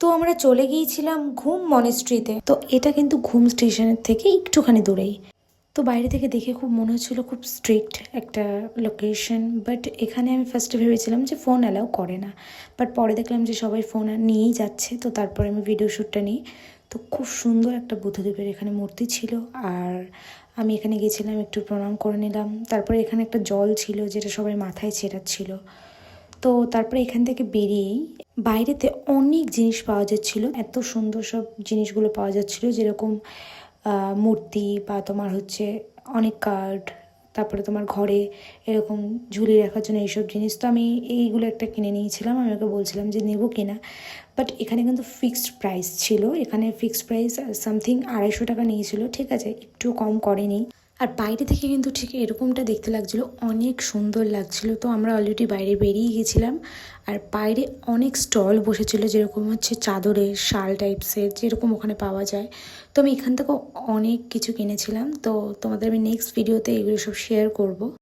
তো আমরা চলে গিয়েছিলাম ঘুম মনেস্ট্রিতে। তো এটা কিন্তু ঘুম স্টেশনের থেকে একটুখানি দূরেই। তো বাইরে থেকে দেখে খুব মনে হচ্ছিল খুব স্ট্রিক্ট একটা লোকেশন বাট এখানে আমি ফার্স্টে ভেবেছিলাম যে ফোন অ্যালাউ করে না। বাট পরে দেখলাম যে সবাই ফোন নিয়েই যাচ্ছে, তো তারপরে আমি ভিডিও শ্যুটটা নিই। তো খুব সুন্দর একটা বুদ্ধদেবের এখানে মূর্তি ছিল, আর আমি এখানে গেছিলাম একটু প্রণাম করে নিলাম। তারপরে এখানে একটা জল ছিল, যেটা সবাই মাথায় ছেটাচ্ছিল তো তারপরে এখান থেকে বেরিয়েই বাইরেতে অনেক জিনিস পাওয়া যাচ্ছিল। এত সুন্দর সব জিনিসগুলো পাওয়া যাচ্ছিল, যেরকম মূর্তি বা তোমার হচ্ছে অনেক কার্ড, তারপরে তোমার ঘরে এরকম ঝুলিয়ে রাখার জন্য এইসব জিনিস। তো আমি এইগুলো একটা কিনে নিয়েছিলাম, আমি ওকে বলছিলাম যে নেব কিনা। বাট এখানে কিন্তু ফিক্সড প্রাইস ছিল। এখানে ফিক্সড প্রাইস সামথিং আড়াইশো টাকা নিয়েছিল। ঠিক আছে, একটু কম করেনি। আর বাইরে থেকে কিন্তু ঠিক এরকমটা দেখতে লাগছিল, অনেক সুন্দর লাগছিল। তো আমরা অলরেডি বাইরে বেরিয়ে গেছিলাম, আর বাইরে অনেক স্টল বসেছিল যেরকম হচ্ছে চাদরের, শাল টাইপসের যেরকম ওখানে পাওয়া যায়। তো আমি এখান থেকেও অনেক কিছু কিনেছিলাম। তো তোমাদের আমি নেক্সট ভিডিওতে এগুলো সব শেয়ার করব।